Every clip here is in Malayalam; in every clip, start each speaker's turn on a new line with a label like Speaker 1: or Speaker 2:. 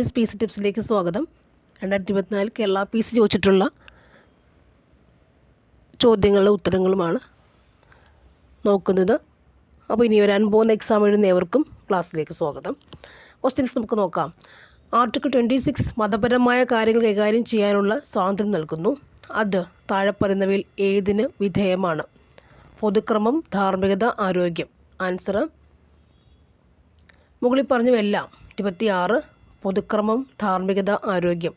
Speaker 1: ഫ്രണ്ട്സ് പി സി ടിപ്സിലേക്ക് സ്വാഗതം. രണ്ടായിരത്തി ഇരുപത്തിനാല് കേരള പി സി ചോദിച്ചിട്ടുള്ള ചോദ്യങ്ങളുടെ ഉത്തരങ്ങളുമാണ് നോക്കുന്നത്. അപ്പോൾ ഇനി വരാൻ പോകുന്ന എക്സാം എഴുതുന്നവർക്കും ക്ലാസ്സിലേക്ക് സ്വാഗതം. ക്വസ്റ്റ്യൻസ് നമുക്ക് നോക്കാം. ആർട്ടിക്കിൾ ട്വന്റി സിക്സ് മതപരമായ കാര്യങ്ങൾ കൈകാര്യം ചെയ്യാനുള്ള സ്വാതന്ത്ര്യം നൽകുന്നു. അത് താഴെ പറയുന്നവയിൽ ഏതിന് വിധേയമാണ്? പൊതുക്രമം ധാർമ്മികത ആരോഗ്യം. ആൻസർ മുകളിൽ പറഞ്ഞവയെല്ലാം ഇരുപത്തിയാറ് പൊതുക്രമം ധാർമ്മികത ആരോഗ്യം.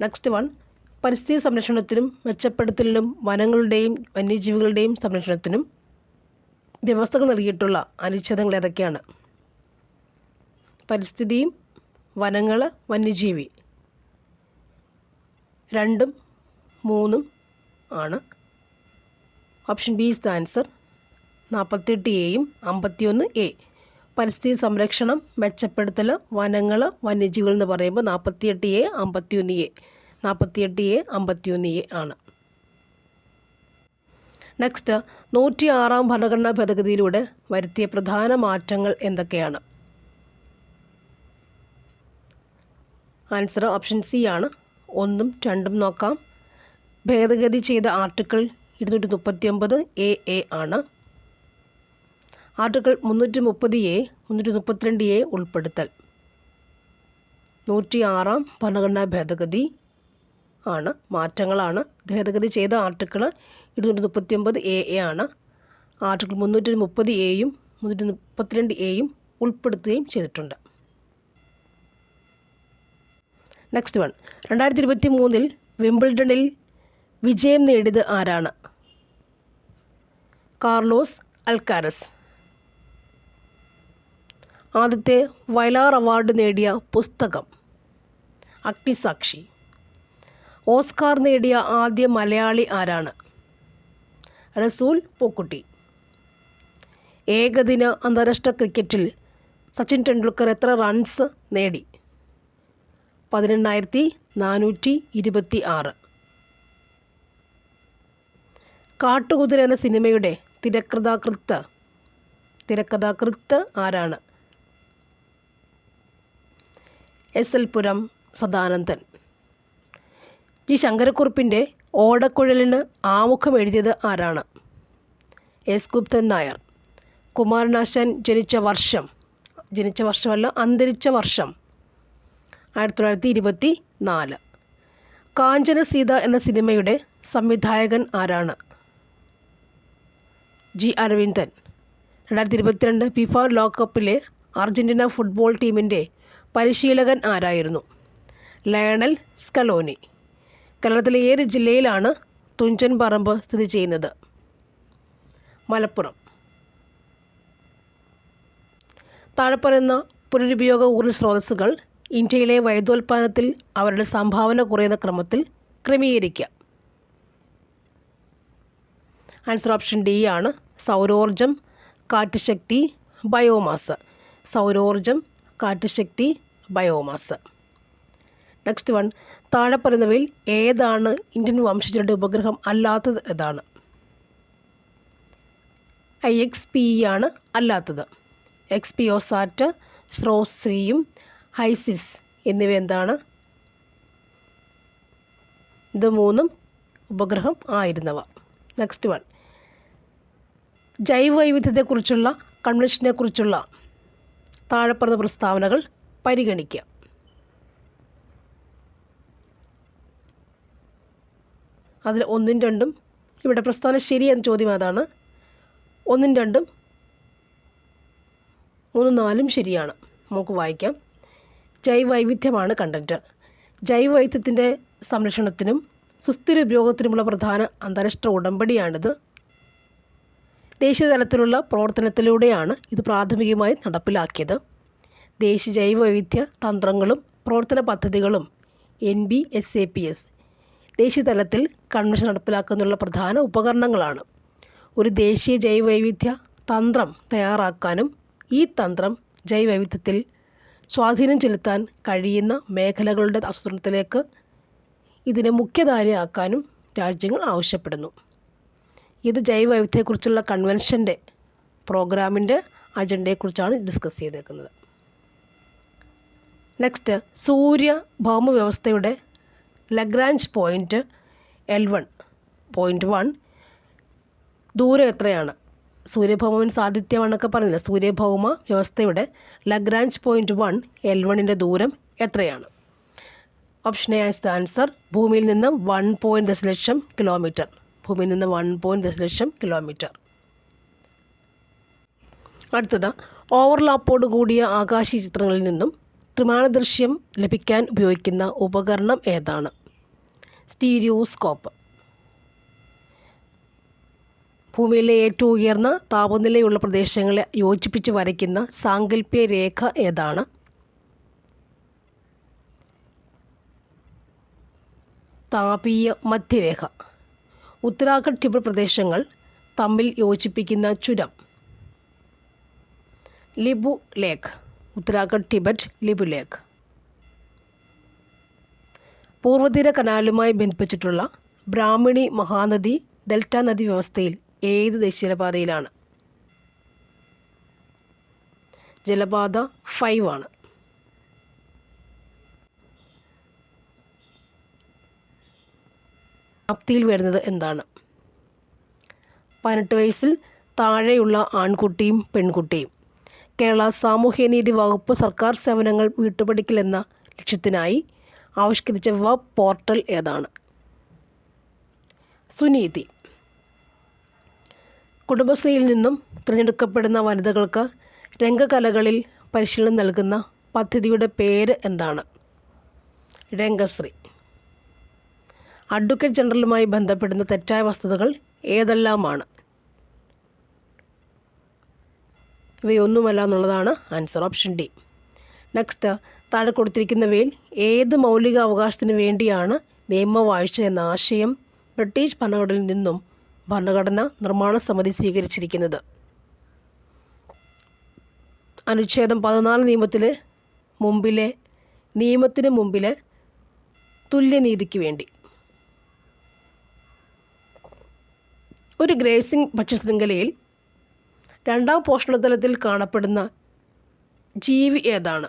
Speaker 1: നെക്സ്റ്റ് വൺ പരിസ്ഥിതി സംരക്ഷണത്തിനും മെച്ചപ്പെടുത്തലിനും വനങ്ങളുടെയും വന്യജീവികളുടെയും സംരക്ഷണത്തിനും വ്യവസ്ഥകൾ നൽകിയിട്ടുള്ള അനുച്ഛേദങ്ങൾ ഏതൊക്കെയാണ്? പരിസ്ഥിതിയും വനങ്ങൾ വന്യജീവി. രണ്ടും മൂന്നും ആണ്. Option B is the answer നാൽപ്പത്തെട്ട് എയും അമ്പത്തിയൊന്ന് എ പരിസ്ഥിതി സംരക്ഷണം മെച്ചപ്പെടുത്തൽ വനങ്ങൾ വന്യജീവികൾ എന്ന് പറയുമ്പോൾ നാൽപ്പത്തിയെട്ട് എ അമ്പത്തിയൊന്ന് എ. നാൽപ്പത്തിയെട്ട് എ അമ്പത്തിയൊന്ന് എ ആണ്. നെക്സ്റ്റ് നൂറ്റി ആറാം ഭരണഘടനാ ഭേദഗതിയിലൂടെ വരുത്തിയ പ്രധാന മാറ്റങ്ങൾ എന്തൊക്കെയാണ്? ആൻസർ ഓപ്ഷൻ സി ആണ്. ഒന്നും രണ്ടും നോക്കാം. ഭേദഗതി ചെയ്ത ആർട്ടിക്കിൾ ഇരുന്നൂറ്റി മുപ്പത്തി ഒമ്പത് എ എ ആണ്. ആർട്ടിക്കിൾ മുന്നൂറ്റി മുപ്പത് എ മുന്നൂറ്റി മുപ്പത്തിരണ്ട് എ ഉൾപ്പെടുത്തൽ. നൂറ്റി ആറാം ഭരണഘടനാ ഭേദഗതി ആണ് മാറ്റങ്ങളാണ്. ഭേദഗതി ചെയ്ത ആർട്ടിക്കിൾ ഇരുന്നൂറ്റി മുപ്പത്തി ഒമ്പത് എ എ ആണ്. ആർട്ടിക്കിൾ മുന്നൂറ്റി മുപ്പത് എയും മുന്നൂറ്റി മുപ്പത്തിരണ്ട് എയും ഉൾപ്പെടുത്തുകയും ചെയ്തിട്ടുണ്ട്. Next one. രണ്ടായിരത്തി ഇരുപത്തി മൂന്നിൽ വിംബിൾഡണിൽ വിജയം നേടിയത് ആരാണ്? Carlos Alcaraz. ആദ്യത്തെ വയലാർ അവാർഡ് നേടിയ പുസ്തകം അഗ്നിസാക്ഷി. ഓസ്കാർ നേടിയ ആദ്യ മലയാളി ആരാണ്? റസൂൽ പൂക്കുട്ടി. ഏകദിന അന്താരാഷ്ട്ര ക്രിക്കറ്റിൽ സച്ചിൻ ടെണ്ടുൽക്കർ എത്ര റൺസ് നേടി? പതിനെണ്ണായിരത്തി നാനൂറ്റി ഇരുപത്തി ആറ് കാട്ടുകുതിര എന്ന സിനിമയുടെ തിരക്കഥാകൃത്ത് തിരക്കഥാകൃത്ത് ആരാണ്? S L Puram Sadanandan. G ശങ്കരക്കുറുപ്പിന്റെ ഓടക്കുഴലിന് ആമുഖം എഴുതിയത് ആരാണ്? എസ് ഗുപ്തൻ നായർ. കുമാരനാശാൻ ജനിച്ച വർഷം ജനിച്ച വർഷമല്ല അന്തരിച്ച വർഷം. ആയിരത്തി തൊള്ളായിരത്തി ഇരുപത്തി നാല് കാഞ്ചന സീത എന്ന സിനിമയുടെ സംവിധായകൻ ആരാണ്? ജി അരവിന്ദൻ. രണ്ടായിരത്തി ഇരുപത്തിരണ്ട് ഫിഫ ലോകകപ്പിലെ അർജന്റീന ഫുട്ബോൾ ടീമിന്റെ പരിശീലകൻ ആരായിരുന്നു? Lionel Scaloni. കേരളത്തിലെ ഏത് ജില്ലയിലാണ് തുഞ്ചൻ പറമ്പ് സ്ഥിതി ചെയ്യുന്നത്? മലപ്പുറം. താഴെപ്പറയുന്ന പുനരുപയോഗ ഊർജ സ്രോതസ്സുകൾ ഇന്ത്യയിലെ വൈദ്യോൽപാദനത്തിൽ അവരുടെ സംഭാവന കുറയുന്ന ക്രമത്തിൽ ക്രമീകരിക്കുക ആൻസർ ഓപ്ഷൻ ഡി ആണ് സൗരോർജം കാറ്റുശക്തി ബയോമാസ്. സൗരോർജം കാറ്റുശക്തി ബയോമാസ്. നെക്സ്റ്റ് വൺ താഴെ പറയുന്നവയിൽ ഏതാണ് ഇന്ത്യൻ വംശജരുടെ ഉപഗ്രഹം അല്ലാത്തത് ഏതാണ് ഐ എക്സ് പി ആണ് അല്ലാത്തത്. എക്സ് പി ഒ ഒസാറ്റ് സ്രോശ്രീയും ഹൈസിസ് എന്നിവ എന്താണ്? ഇത് മൂന്നും ഉപഗ്രഹം ആയിരുന്നവ. നെക്സ്റ്റ് വൺ ജൈവവൈവിധ്യത്തെക്കുറിച്ചുള്ള കൺവെൻഷനെക്കുറിച്ചുള്ള താഴെ പറഞ്ഞ പ്രസ്താവനകൾ പരിഗണിക്കുക അതിൽ ഒന്നും രണ്ടും ഇവിടെ പ്രസ്താവന ശരിയെന്ന ചോദ്യം അതാണ് ഒന്നും രണ്ടും മൂന്നും നാലും ശരിയാണ്. നമുക്ക് വായിക്കാം. ജൈവവൈവിധ്യമാണ് കണ്ടന്റ് ജൈവവൈവിധ്യത്തിന്റെ സംരക്ഷണത്തിനും സുസ്ഥിര ഉപയോഗത്തിനുമുള്ള പ്രധാന അന്താരാഷ്ട്ര ഉടമ്പടിയാണിത്. ദേശീയ തലത്തിലുള്ള പ്രവർത്തനത്തിലൂടെയാണ് ഇത് പ്രാഥമികമായി നടപ്പിലാക്കിയത്. ദേശീയ ജൈവവൈവിധ്യ തന്ത്രങ്ങളും പ്രവർത്തന പദ്ധതികളും N B S A P S ദേശീയ തലത്തിൽ കൺവെൻഷൻ നടപ്പിലാക്കുന്നതിനുള്ള പ്രധാന ഉപകരണങ്ങളാണ്. ഒരു ദേശീയ ജൈവവൈവിധ്യ തന്ത്രം തയ്യാറാക്കാനും ഈ തന്ത്രം ജൈവവൈവിധ്യത്തിൽ സ്വാധീനം ചെലുത്താൻ കഴിയുന്ന മേഖലകളുടെ ആസൂത്രണത്തിലേക്ക് ഇതിനെ മുഖ്യധാരയാക്കാനും രാജ്യങ്ങൾ ആവശ്യപ്പെടുന്നു. ഇത് ജൈവവൈവിധ്യത്തെക്കുറിച്ചുള്ള കൺവെൻഷന്റെ പ്രോഗ്രാമിന്റെ അജണ്ടയെക്കുറിച്ചാണ് ഡിസ്കസ് ചെയ്തേക്കുന്നത്. നെക്സ്റ്റ് സൂര്യ ഭൗമവ്യവസ്ഥയുടെ Lagrange point L one point one ദൂരം എത്രയാണ്? സൂര്യഭൗമൻ സാന്നിധ്യം എന്നൊക്കെ പറഞ്ഞില്ല? സൂര്യഭൗമ വ്യവസ്ഥയുടെ ലഗ്രാഞ്ച് പോയിന്റ് വൺ എൽ വണ്ണിന്റെ ദൂരം എത്രയാണ്? Option A answer. ഭൂമിയിൽ നിന്ന് വൺ പോയിന്റ് ദശലക്ഷം കിലോമീറ്റർ. ഭൂമിയിൽ നിന്ന് വൺ പോയിന്റ് ദശലക്ഷം കിലോമീറ്റർ അടുത്തത് ഓവർലാപ്പോട് കൂടിയ ആകാശ ചിത്രങ്ങളിൽ നിന്നും ത്രിമാന ദൃശ്യം ലഭിക്കാൻ ഉപയോഗിക്കുന്ന ഉപകരണം ഏതാണ്? സ്റ്റീരിയോസ്കോപ്പ്. ഭൂമിയിലെ ഏറ്റവും ഉയർന്ന താപനിലയുള്ള പ്രദേശങ്ങളെ യോജിപ്പിച്ച് വരയ്ക്കുന്ന സാങ്കല്പ്യ രേഖ ഏതാണ്? താപീയ മധ്യരേഖ. ഉത്തരാഖണ്ഡ് ടിബർ പ്രദേശങ്ങൾ തമ്മിൽ യോജിപ്പിക്കുന്ന ചുരം. Lipulekh. Uttarakhand Tibet Lipulekh. പൂർവതീര കനാലുമായി ബന്ധിപ്പിച്ചിട്ടുള്ള ബ്രാഹ്മിണി മഹാനദി ഡെൽറ്റ നദി വ്യവസ്ഥയിൽ ഏത് ദേശീയപാതയിലാണ്? ജലപാത ഫൈവ് ആണ്. പ്രാപ്തിയിൽ വരുന്നത് എന്താണ്? പതിനെട്ട് വയസ്സിൽ താഴെയുള്ള ആൺകുട്ടിയും പെൺകുട്ടിയും. കേരള സാമൂഹ്യനീതി വകുപ്പ് സർക്കാർ സേവനങ്ങൾ വീട്ടുപടിക്കൽ എന്ന ലക്ഷ്യത്തിനായി ആവിഷ്കരിച്ച വെബ് പോർട്ടൽ ഏതാണ്? സുനീതി. കുടുംബശ്രീയിൽ നിന്നും തിരഞ്ഞെടുക്കപ്പെടുന്ന വനിതകൾക്ക് രംഗകലകളിൽ പരിശീലനം നൽകുന്ന പദ്ധതിയുടെ പേര് എന്താണ്? രംഗശ്രീ. അഡ്വക്കേറ്റ് ജനറലുമായി ബന്ധപ്പെടുന്ന തെറ്റായ വസ്തുതകൾ ഏതെല്ലാമാണ്? ഇവയൊന്നുമല്ല എന്നുള്ളതാണ് ആൻസർ ഓപ്ഷൻ ഡി. നെക്സ്റ്റ് താഴെ കൊടുത്തിരിക്കുന്നവയിൽ ഏത് മൗലിക അവകാശത്തിന് വേണ്ടിയാണ് നിയമവാഴ്ച എന്ന ആശയം ബ്രിട്ടീഷ് ഭരണഘടനയിൽ നിന്നും ഭരണഘടന നിർമ്മാണ സമിതി സ്വീകരിച്ചിരിക്കുന്നത്? അനുച്ഛേദം പതിനാല് നിയമത്തിൽ മുമ്പിലെ നിയമത്തിന് മുമ്പിലെ തുല്യനീതിക്ക് വേണ്ടി. ഒരു ഗ്രേസിംഗ് ഭക്ഷ്യശൃംഖലയിൽ രണ്ടാം പോഷണതലത്തിൽ കാണപ്പെടുന്ന ജീവി ഏതാണ്?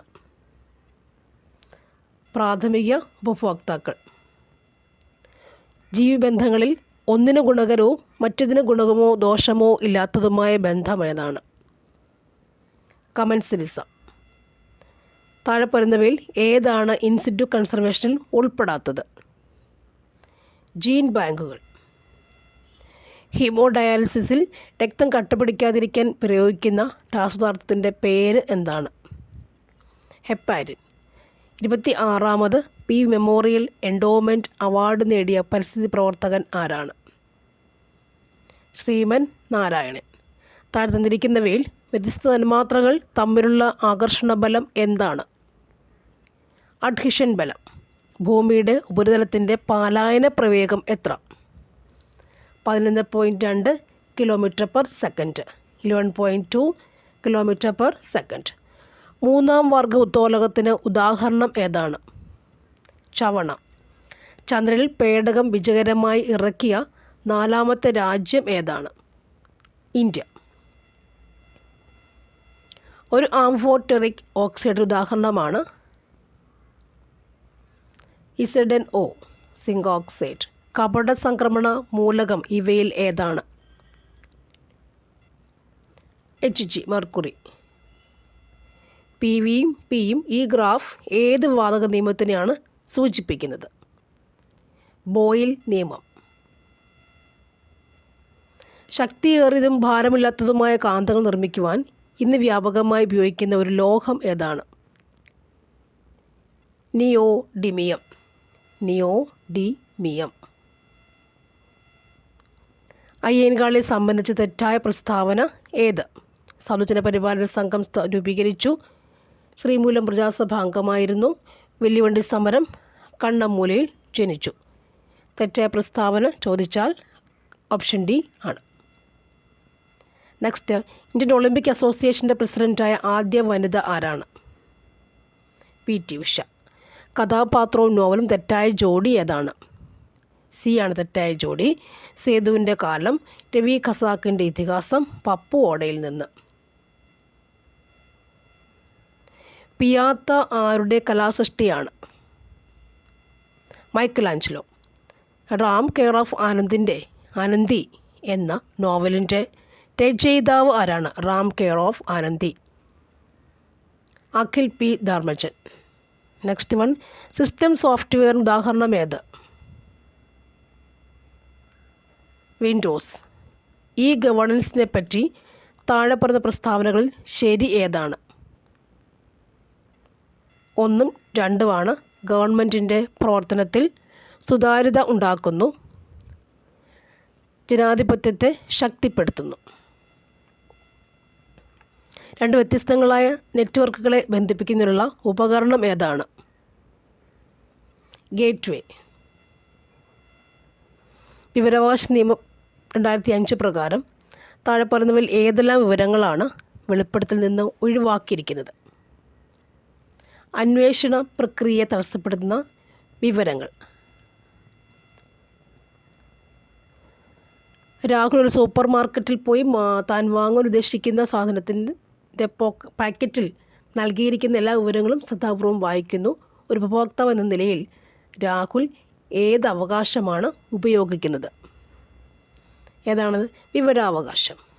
Speaker 1: പ്രാഥമിക ഉപഭോക്താക്കൾ. ജീവി ബന്ധങ്ങളിൽ ഒന്നിന് ഗുണകരവും മറ്റതിന് ഗുണകമോ ദോഷമോ ഇല്ലാത്തതുമായ ബന്ധം ഏതാണ്? കമൻസിലിസം. താഴെ പറയുന്നവയിൽ ഏതാണ് ഇൻസിറ്റു കൺസർവേഷൻ ഉൾപ്പെടാത്തത്? ജീൻ ബാങ്കുകൾ. ഹീമോഡയാലിസിസിൽ രക്തം കട്ടപിടിക്കാതിരിക്കാൻ പ്രയോഗിക്കുന്ന രാസപദാർത്ഥത്തിന്റെ പേര് എന്താണ്? ഹെപ്പാരിൻ. ഇരുപത്തി ആറാമത് പി മെമ്മോറിയൽ എൻഡോമെന്റ് അവാർഡ് നേടിയ പരിസ്ഥിതി പ്രവർത്തകൻ ആരാണ്? ശ്രീമൻ നാരായണൻ. താഴെ തന്നിരിക്കുന്നവയിൽ വ്യത്യസ്ത തന്മാത്രകൾ തമ്മിലുള്ള ആകർഷണ ബലം എന്താണ്? അഡ്ഹിഷൻ ബലം. ഭൂമിയുടെ ഉപരിതലത്തിന്റെ പാലായന പ്രവേഗം എത്ര? പതിനൊന്ന് പോയിന്റ് രണ്ട് kilometre per second eleven point two kilometre per second മൂന്നാം വർഗ ഉത്തോലകത്തിന് ഉദാഹരണം ഏതാണ്? ചവണ. ചന്ദ്രനിൽ പേടകം വിജയകരമായി ഇറക്കിയ നാലാമത്തെ രാജ്യം ഏതാണ്? ഇന്ത്യ. ഒരു ആംഫോട്ടെറിക് ഓക്സൈഡ് ഉദാഹരണമാണ്. ഇസഡൻ ഒ സിങ്ക് ഓക്സൈഡ് കപട സംക്രമണ മൂലകം ഇവയിൽ ഏതാണ്? H G mercury. പി വിയും പിയും ഈ ഗ്രാഫ് ഏത് വാതക നിയമത്തിനെയാണ് സൂചിപ്പിക്കുന്നത്? ബോയിൽ നിയമം. ശക്തിയേറിയതും ഭാരമില്ലാത്തതുമായ കാന്തങ്ങൾ നിർമ്മിക്കുവാൻ ഇന്ന് വ്യാപകമായി ഉപയോഗിക്കുന്ന ഒരു ലോഹം ഏതാണ്? Neodymium neodymium. നിയോഡിമിയം. അയ്യൻകാളെ സംബന്ധിച്ച് തെറ്റായ പ്രസ്താവന ഏത്? സാധുജന പരിപാലന സംഘം രൂപീകരിച്ചു. ശ്രീമൂലം പ്രജാസഭ അംഗമായിരുന്നു. വെല്ലുവണ്ടി സമരം കണ്ണമ്മൂലയിൽ ജനിച്ചു. തെറ്റായ പ്രസ്താവന ചോദിച്ചാൽ ഓപ്ഷൻ ഡി ആണ്. നെക്സ്റ്റ് ഇന്ത്യൻ ഒളിമ്പിക് അസോസിയേഷന്റെ പ്രസിഡന്റായ ആദ്യ വനിത ആരാണ്? P T Usha. കഥാപാത്രവും നോവലും തെറ്റായ ജോഡി ഏതാണ്? സി ആണ് തെറ്റായ ജോഡി. സേതുവിന്റെ കാലം രവി ഖസാക്കിന്റെ ഇതിഹാസം പപ്പു ഓടയിൽ നിന്ന്. പിയാത്ത ആരുടെ കലാസൃഷ്ടിയാണ്? Michelangelo Ram care of ആനന്ദിന്റെ ആനന്ദി എന്ന നോവലിന്റെ രചയിതാവ് ആരാണ്? Ram care of Anandi. Akhil P. Dharmajan. Next one. System software ഉദാഹരണം ഏത്? വിൻഡോസ്. ഈ ഗവേണൻസിനെ പറ്റി താഴെ പറഞ്ഞ പ്രസ്താവനകളിൽ ശരി ഏതാണ്? ഒന്നും രണ്ടുമാണ് ഗവൺമെന്റിന്റെ പ്രവർത്തനത്തിൽ സുതാര്യത ഉണ്ടാക്കുന്നു ജനാധിപത്യത്തെ ശക്തിപ്പെടുത്തുന്നു. രണ്ട് വ്യത്യസ്തങ്ങളായ നെറ്റ്വർക്കുകളെ ബന്ധിപ്പിക്കുന്നതിനുള്ള ഉപകരണം ഏതാണ്? ഗേറ്റ്വേ. വിവരാവകാശ നിയമം രണ്ടായിരത്തി അഞ്ച് പ്രകാരം താഴെ പറയുന്നവയിൽ ഏതെല്ലാം വിവരങ്ങളാണ് വെളിപ്പെടുത്തൽ നിന്ന് ഒഴിവാക്കിയിരിക്കുന്നത്? അന്വേഷണ പ്രക്രിയയെ തടസ്സപ്പെടുത്തുന്ന വിവരങ്ങൾ. രാഹുൽ ഒരു സൂപ്പർ മാർക്കറ്റിൽ പോയി താൻ വാങ്ങാൻ ഉദ്ദേശിക്കുന്ന സാധനത്തിന്റെ പാക്കറ്റിൽ നൽകിയിരിക്കുന്ന എല്ലാ വിവരങ്ങളും ശ്രദ്ധാപൂർവം വായിക്കുന്നു. ഒരു ഉപഭോക്താവ് എന്ന നിലയിൽ രാഹുൽ ഏത് അവകാശമാണ് ഉപയോഗിക്കുന്നത്? ഏതാണത്? വിവരാവകാശം.